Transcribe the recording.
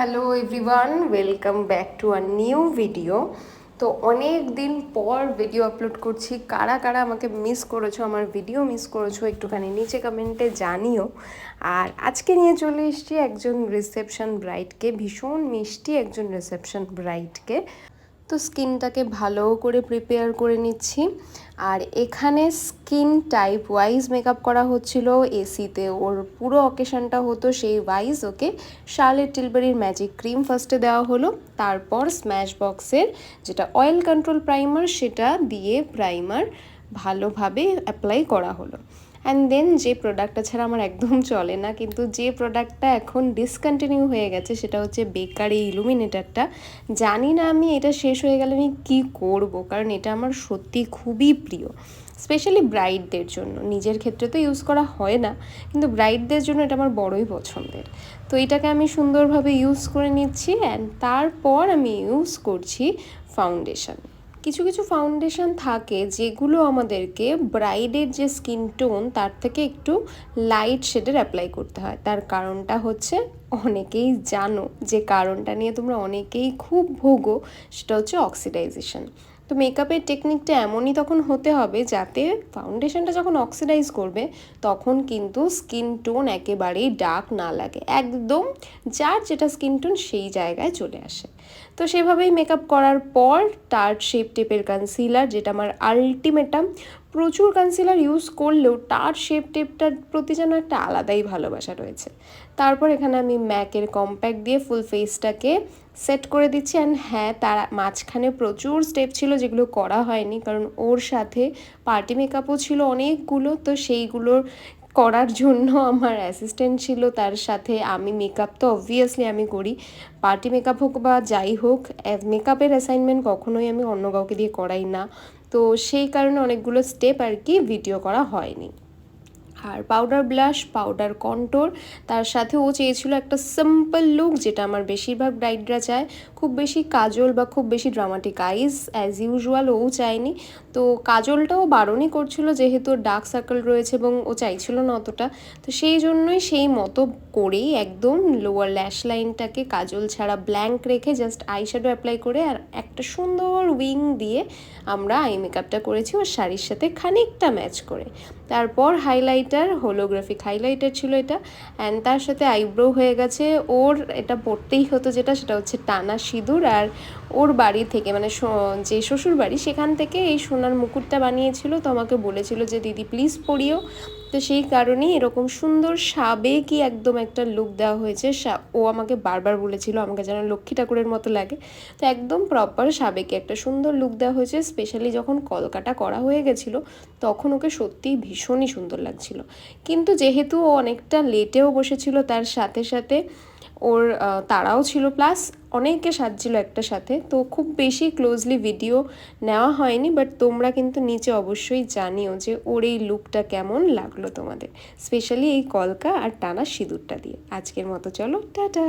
Hello everyone, welcome back to a new video. তো অনেক দিন পর ভিডিও আপলোড করছি। কারা কারা আমাকে মিস করেছ, আমার ভিডিও মিস করেছ, একটুখানি নিচে কমেন্টে জানিও। আর আজকে নিয়ে চলে এসছি একজন রিসেপশন ব্রাইডকে ভীষণ মিষ্টি একজন রিসেপশন ব্রাইডকে তো স্কিনটাকে ভালো করে প্রিপেয়ার করে নিচ্ছি। আর এখানে স্কিন টাইপ ওয়াইজ মেকআপ করা হচ্ছিল এসিতে ওর পুরো অকেশনটা হতো সেই ওয়াইজ ওকে শার্লেট টিলবারির ম্যাজিক ক্রিম ফার্স্টে দেওয়া হলো। তারপর স্ম্যাশ বক্সের যেটা অয়েল কন্ট্রোল প্রাইমার সেটা দিয়ে প্রাইমার ভালোভাবে অ্যাপ্লাই করা হলো। অ্যান্ড দেন যে প্রোডাক্টটা ছাড়া আমার একদম চলে না, কিন্তু যে প্রোডাক্টটা এখন ডিসকন্টিনিউ হয়ে গেছে সেটা হচ্ছে বেকার এই ইলুমিনেটারটা জানি না আমি এটা শেষ হয়ে গেলে আমি কী করব, কারণ এটা আমার সত্যি খুবই প্রিয়। স্পেশালি ব্রাইডদের জন্য, নিজের ক্ষেত্রে তো ইউজ করা হয় না, কিন্তু ব্রাইডদের জন্য এটা আমার বড়ই পছন্দের। তো এটাকে আমি সুন্দরভাবে ইউজ করে নিচ্ছি অ্যান্ড তারপর আমি ইউজ করছি ফাউন্ডেশন কিছু কিছু ফাউন্ডেশন থাকে যেগুলো আমাদেরকে ব্রাইডের যে স্কিন টোন তার থেকে একটু লাইট শেডের অ্যাপ্লাই করতে হয়। তার কারণটা হচ্ছে অনেকেই জানো যে কারণটা নিয়ে তোমরা অনেকেই খুব ভোগো, সেটা হচ্ছে অক্সিডাইজেশন তো মেকআপের টেকনিকটা এমনই তখন হতে হবে যাতে ফাউন্ডেশনটা যখন অক্সিডাইজ করবে, তখন কিন্তু স্কিন টোন একেবারেই ডার্ক না লাগে। একদম যার যেটা স্কিন টোন সেই জায়গায় চলে আসে। তো সেভাবেই মেকআপ করার পর টার্ট শেপ টেপের কনসিলার যেটা আমার আলটিমেটাম প্রচুর কনসিলার ইউজ করলেও টার শেপ টেপটার প্রতি যেন একটা আলাদাই ভালোবাসা রয়েছে। তারপর এখানে আমি ম্যাকের কম্প্যাক্ট দিয়ে ফুল ফেসটাকে সেট করে দিচ্ছি অ্যান্ড হ্যাঁ তার মাঝখানে প্রচুর স্টেপ ছিল যেগুলো করা হয়নি, কারণ ওর সাথে পার্টি মেকআপও ছিল অনেকগুলো, তো সেইগুলোর করার জন্য আমার অ্যাসিস্ট্যান্ট ছিল, তার সাথে আমি মেকআপ তো অবভিয়াসলি আমি করি। পার্টি মেকআপ হোক বা যাই হোক মেকআপের অ্যাসাইনমেন্ট কখনোই আমি অন্য কাউকে দিয়ে করাই না। তো সেই কারণে অনেকগুলো স্টেপ আর কি ভিডিও করা হয়নি। আর পাউডার ব্লাশ পাউডার কন্টোর তার সাথে ও চেয়েছিল একটা সিম্পল লুক যেটা আমার বেশিরভাগ ব্রাইডরা চায়। খুব বেশি কাজল বা খুব বেশি ড্রামাটিক আইস অ্যাজ ইউজুয়াল ও চায়নি। তো কাজলটাও বারণই করছিল যেহেতু ডার্ক সার্কেল রয়েছে এবং ও চাইছিল না অতটা। তো সেই জন্যই সেই মতো করেই একদম লোয়ার ল্যাশ লাইনটাকে কাজল ছাড়া ব্ল্যাঙ্ক রেখে জাস্ট আই শ্যাডো অ্যাপ্লাই করে আর একটা সুন্দর উইং দিয়ে আমরা আই মেকআপটা করেছি ওর শাড়ির সাথে খানিকটা ম্যাচ করে। তারপর হাইলাইটার হোলোগ্রাফিক হাইলাইটার ছিল এটা। অ্যান্ড তার সাথে আইব্রো হয়ে গেছে। ওর এটা পড়তেই হতো যেটা, সেটা হচ্ছে টানা সিঁদুর আর ওর বাড়ি থেকে মানে যে শ্বশুর বাড়ি সেখান থেকে এই সোনার মুকুটটা বানিয়েছিল। তো আমাকে বলেছিল যে, দিদি প্লিজ পড়িও। তো সেই কারণেই এরকম সুন্দর কি একদম একটা লুক দেওয়া হয়েছে। ও আমাকে বারবার বলেছিল, আমাকে যেন লক্ষ্মী ঠাকুরের মতো লাগে। তো একদম প্রপার সাবেকে একটা সুন্দর লুক দেওয়া হয়েছে স্পেশালি যখন কলকাটা করা হয়ে গেছিল, তখন ওকে সত্যিই ভীষণই সুন্দর লাগছিল। কিন্তু যেহেতু ও অনেকটা লেটেও বসেছিল, তার সাথে সাথে ওর তারাও ছিল প্লাস অনেকে সাজছিল একটা সাথে। তো খুব বেশি ক্লোজলি ভিডিও নেওয়া হয়নি বাট তোমরা কিন্তু নিচে অবশ্যই জানিও যে ওর এই লুকটা কেমন লাগল তোমাদের। স্পেশালি এই কলকা আর টানা সিঁদুরটা দিয়ে। আজকের মতো চলো টাটা!